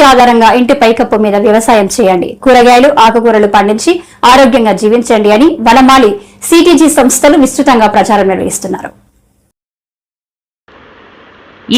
ప్రకృతి ఆధారంగా ఇంటి పైకప్పు మీద వ్యవసాయం చేయండి. కూరగాయలు ఆకుకూరలు పండించి ఆరోగ్యంగా జీవించండి అని వనమాలి సిటీజీ సంస్థలు విస్తృతంగా ప్రచారం నిర్వహిస్తున్నారు.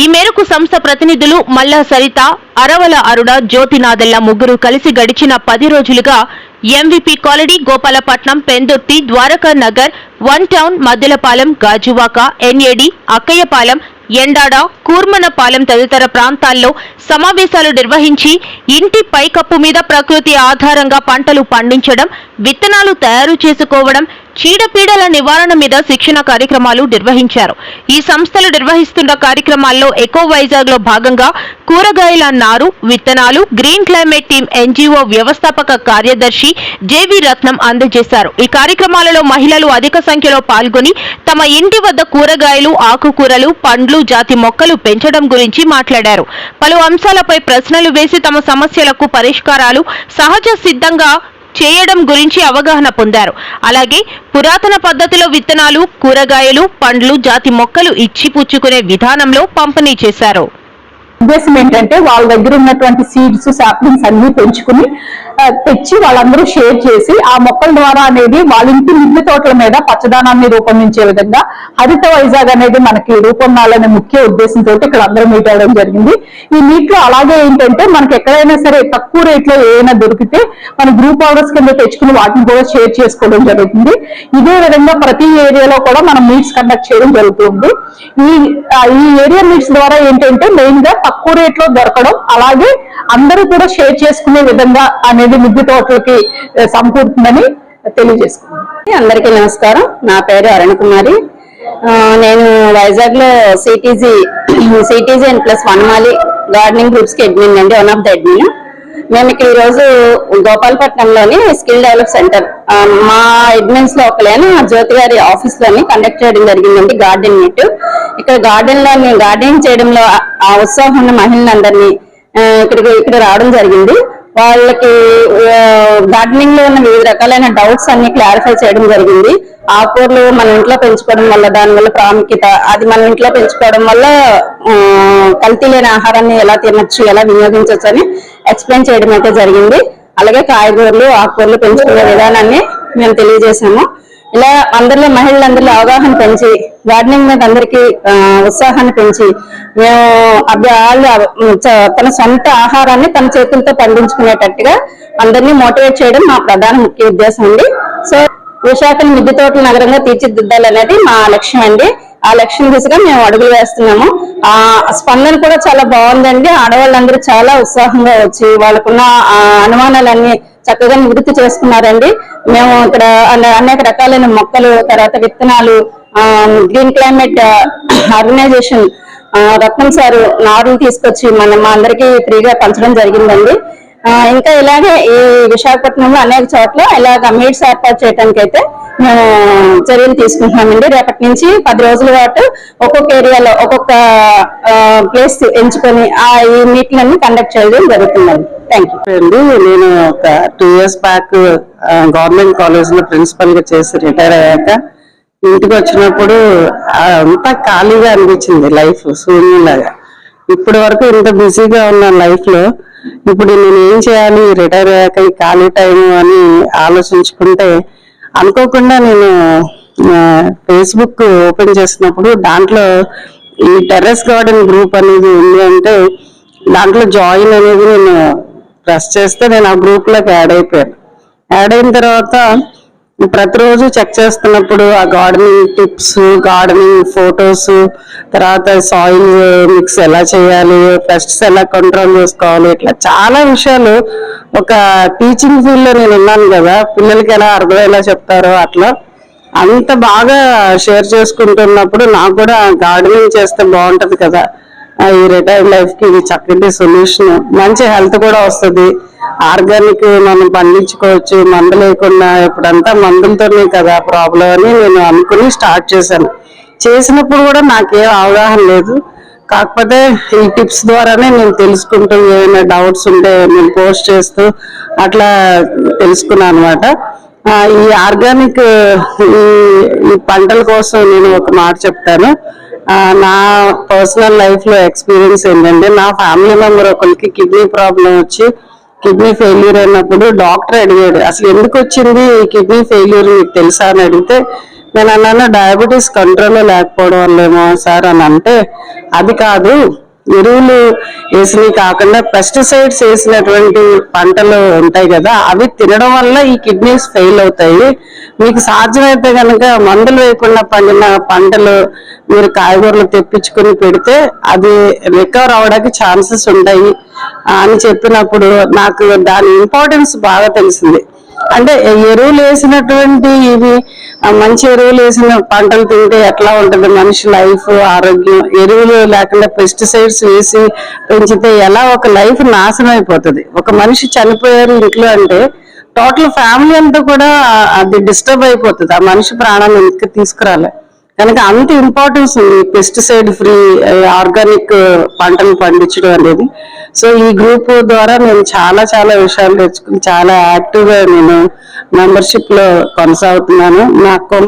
ఈ మేరకు సంస్థ ప్రతినిధులు మల్లా సరిత అరవల అరుణ జ్యోతినాథెల్ల ముగ్గురు కలిసి గడిచిన పది రోజులుగా MVP colony Gopalapatnam Pendurthi Dwaraka Nagar one town Maddelapalem Gajuwaka NAD Akkayyapalem Endada Kurmannapalem తదితర ప్రాంతాల్లో సమావేశాలు నిర్వహించి ఇంటి పైకప్పు మీద ప్రకృతి ఆధారంగా పంటలు పండించడం విత్తనాలు తయారు చేసుకోవడం చీడపీడల నివారణ మీద శిక్షణ కార్యక్రమాలు నిర్వహించారు. ఈ సంస్థలు నిర్వహిస్తున్న కార్యక్రమాల్లో ఎకో వైజాగ్లో భాగంగా కూరగాయల నారు విత్తనాలు గ్రీన్ క్లైమేట్ టీం ఎన్జీఓ వ్యవస్థాపక కార్యదర్శి జేవి రత్నం అందజేశారు. ఈ కార్యక్రమాలలో మహిళలు అధిక సంఖ్యలో పాల్గొని తమ ఇంటి వద్ద కూరగాయలు ఆకుకూరలు పండ్లు జాతి మొక్కలు పెంచడం గురించి మాట్లాడారు. పలు అంశాలపై ప్రశ్నలు వేసి తమ సమస్యలకు పరిష్కారాలు సహజ సిద్ధంగా చేయడం గురించి అవగాహన పొందారు. అలాగే పురాతన పద్ధతిలో విత్తనాలు కూరగాయలు పండ్లు జాతి మొక్కలు ఇచ్చి పుచ్చుకునే విధానంలో పంపిణీ చేశారు. ఉద్దేశం ఏంటంటే వాళ్ళ దగ్గర ఉన్నటువంటి సీడ్స్ సాప్లింగ్స్ అన్ని పెంచుకుని తెచ్చి వాళ్ళందరూ షేర్ చేసి ఆ మొక్కల ద్వారా అనేది వాళ్ళ ఇంటి మిద్దె తోటల మీద పచ్చదనాన్ని రూపొందించే విధంగా హరిత వైజాగ్ అనేది మనకి రూపొందాలనే ముఖ్య ఉద్దేశంతో ఇక్కడ అందరూ మీట్ అవ్వడం జరిగింది. ఈ మీట్లో అలాగే ఏంటంటే మనకి ఎక్కడైనా సరే తక్కువ రేట్లో ఏమైనా దొరికితే మన గ్రూప్ ఆర్డర్స్ కింద తెచ్చుకుని వాటిని కూడా షేర్ చేసుకోవడం జరుగుతుంది. ఇదే విధంగా ప్రతి ఏరియాలో కూడా మనం మీట్స్ కండక్ట్ చేయడం జరుగుతుంది. ఈ ఈ ఏరియా మీట్స్ ద్వారా ఏంటంటే మెయిన్గా తక్కువ రేట్లో దొరకడం అలాగే అందరూ కూడా షేర్ చేసుకునే విధంగా అనేది ముద్దు తోటలకి సమకూరుతుందని తెలియజేసుకున్నాను. అందరికీ నమస్కారం. నా పేరు అరుణ కుమారి నేను వైజాగ్లో సిటీజీ సిటీజీ అండ్ ప్లస్ వనమాలి గార్డెనింగ్ గ్రూప్స్కి అడ్మిన్ అండి వన్ ఆఫ్ ద అడ్మిన్. మేము ఇక్కడ ఈరోజు గోపాలపట్నంలోని స్కిల్ డెవలప్ సెంటర్ మా అడ్మిన్స్లో ఒకలేని జ్యోతి గారి ఆఫీస్లోని కండక్ట్ చేయడం జరిగిందండి గార్డెన్ మీట్. ఇక్కడ గార్డెన్లో గార్డెనింగ్ చేయడంలో ఆ- ఉత్సాహం ఉన్న మహిళలందరినీ ఇక్కడికి ఇక్కడ రావడం జరిగింది. వాళ్ళకి గార్డెనింగ్లో ఉన్న వివిధ రకాలైన డౌట్స్ అన్ని క్లారిఫై చేయడం జరిగింది. ఆకుకూరలు మన ఇంట్లో పెంచుకోవడం వల్ల దాని వల్ల ప్రాముఖ్యత అది మన ఇంట్లో పెంచుకోవడం వల్ల కల్తీ లేని ఆహారాన్ని ఎలా తినచ్చు ఎలా వినియోగించవచ్చు అని ఎక్స్ప్లెయిన్ చేయడం అయితే జరిగింది. అలాగే కాయగూరలు ఆకుకూరలు పెంచుకునే విధానాన్ని మేము తెలియజేశాము. ఇలా అందరిలో మహిళలందరిలో అవగాహన పెంచి గార్డెనింగ్ మీద అందరికి ఉత్సాహాన్ని పెంచి మేము వాళ్ళు తన సొంత ఆహారాన్ని తన చేతులతో పండించుకునేటట్టుగా అందరినీ మోటివేట్ చేయడం మా ప్రధాన ముఖ్య ఉద్దేశం అండి. సో విశాఖను మిద్దె తోటల నగరంగా తీర్చిదిద్దాలనేది మా లక్ష్యం అండి. ఆ లక్ష్యం దిశగా మేము అడుగులు వేస్తున్నాము. ఆ స్పందన కూడా చాలా బాగుందండి. ఆడవాళ్ళందరూ చాలా ఉత్సాహంగా వచ్చి వాళ్ళకున్న అనుమానాలన్నీ చక్కగా నివృత్తి చేసుకున్నారండి. మేము ఇక్కడ అనేక రకాలైన మొక్కలు తర్వాత విత్తనాలు green climate organization Ratnam sir నారులు తీసుకొచ్చి మన మా ఫ్రీగా పంచడం జరిగిందండి. ఇంకా ఇలాగే ఈ విశాఖపట్నంలో అనేక చోట్ల ఇలాగ మీట్స్ ఏర్పాటు చేయడానికి అయితే మేము చర్యలు తీసుకుంటున్నామండి. రేపటి నుంచి పది రోజుల పాటు ఒక్కొక్క ఏరియాలో ఒక్కొక్క ప్లేస్ ఎంచుకొని ఆ ఈ మీట్లన్నీ కండక్ట్ చేయడం జరుగుతుందండి. థ్యాంక్ యూ అండి నేను ఒక టూ ఇయర్స్ బ్యాక్ గవర్నమెంట్ కాలేజ్లో ప్రిన్సిపల్గా చేసి రిటైర్ అయ్యాక ఇంటికి వచ్చినప్పుడు అంతా ఖాళీగా అనిపించింది లైఫ్ శూన్యంలాగా ఇప్పటి వరకు ఇంత బిజీగా ఉన్న లైఫ్లో ఇప్పుడు నేను ఏం చేయాలి రిటైర్ అయ్యాక ఈ ఖాళీ టైం అని ఆలోచించుకుంటే అనుకోకుండా నేను ఫేస్బుక్ ఓపెన్ చేసినప్పుడు దాంట్లో ఈ టెర్రస్ గార్డెన్ గ్రూప్ అనేది ఉంది అంటే దాంట్లో జాయిన్ అనేది నేను ప్రెస్ చేస్తే నేను ఆ గ్రూప్లోకి యాడ్ అయిపోయాను. యాడ్ అయిన తర్వాత ప్రతిరోజు చెక్ చేస్తున్నప్పుడు ఆ గార్డెనింగ్ టిప్స్ గార్డెనింగ్ ఫొటోస్ తర్వాత సాయిల్ మిక్స్ ఎలా చేయాలి పెస్ట్స్ ఎలా కంట్రోల్ చేసుకోవాలి ఇట్లా చాలా విషయాలు ఒక టీచింగ్ ఫీల్డ్లో నేను ఉన్నాను కదా పిల్లలకి ఎలా అర్థమయ్యేలా చెప్తారో అట్లా అంత బాగా షేర్ చేసుకుంటున్నప్పుడు నాకు కూడా గార్డెనింగ్ చేస్తే బాగుంటది కదా. ఈ రిటైర్డ్ లైఫ్కి ఇది చక్కటి సొల్యూషన్ మంచి హెల్త్ కూడా వస్తుంది. ఆర్గానిక్ మనం పండించుకోవచ్చు మందు లేకుండా ఇప్పుడంతా మందులతోనే కదా ప్రాబ్లం అని నేను అనుకుని స్టార్ట్ చేశాను. చేసినప్పుడు కూడా నాకేం అవగాహన లేదు. కాకపోతే ఈ టిప్స్ ద్వారానే నేను తెలుసుకుంటూ ఏమైనా డౌట్స్ ఉంటే నేను పోస్ట్ చేస్తూ అట్లా తెలుసుకున్నాను అనమాట ఈ ఆర్గానిక్ ఈ పంటల కోసం నేను ఒక మాట చెప్తాను. నా పర్సనల్ లైఫ్లో ఎక్స్పీరియన్స్ ఏంటంటే నా ఫ్యామిలీ మెంబర్ ఒకరికి కిడ్నీ ప్రాబ్లం వచ్చి కిడ్నీ ఫెయిల్యూర్ అయినప్పుడు డాక్టర్ అడిగాడు అసలు ఎందుకు వచ్చింది ఈ కిడ్నీ ఫెయిల్యూర్ మీకు తెలుసా? అని అడిగితే నేను అన్నాను డయాబెటీస్ కంట్రోల్లో లేకపోవడం వల్లేమో సార్ అని అంటే అది కాదు ఎరువులు వేసినవి కాకుండా పెస్టిసైడ్స్ వేసినటువంటి పంటలు ఉంటాయి కదా అవి తినడం వల్ల ఈ కిడ్నీస్ ఫెయిల్ అవుతాయి. మీకు సాధ్యమైతే కనుక మందులు వేయకుండా పండిన పంటలు మీరు కాయగూరలు తెప్పించుకుని పెడితే అది రికవర్ అవడానికి ఛాన్సెస్ ఉంటాయి. అని చెప్పినప్పుడు నాకు దాని ఇంపార్టెన్స్ బాగా తెలిసింది. అంటే ఎరువులు వేసినటువంటి ఇవి మంచి ఎరువులు వేసిన పంటలు తింటే ఎట్లా ఉంటుంది మనిషి లైఫ్ ఆరోగ్యం? ఎరువులు లేకుండా పెస్టిసైడ్స్ వేసి పెంచితే ఎలా ఒక లైఫ్ నాశనం అయిపోతుంది? ఒక మనిషి చనిపోయారు ఇంట్లో అంటే టోటల్ ఫ్యామిలీ అంతా కూడా అది డిస్టర్బ్ అయిపోతుంది. ఆ మనిషి ప్రాణాన్ని ఇంటికి తీసుకురాలి? కనుక అంత ఇంపార్టెన్స్ ఉంది పెస్టిసైడ్ ఫ్రీ ఆర్గానిక్ పంటలు పండించడం అనేది. సో ఈ గ్రూప్ ద్వారా నేను చాలా చాలా విషయాలు తెచ్చుకుని చాలా యాక్టివ్గా నేను మెంబర్షిప్లో కొనసాగుతున్నాను. నాకు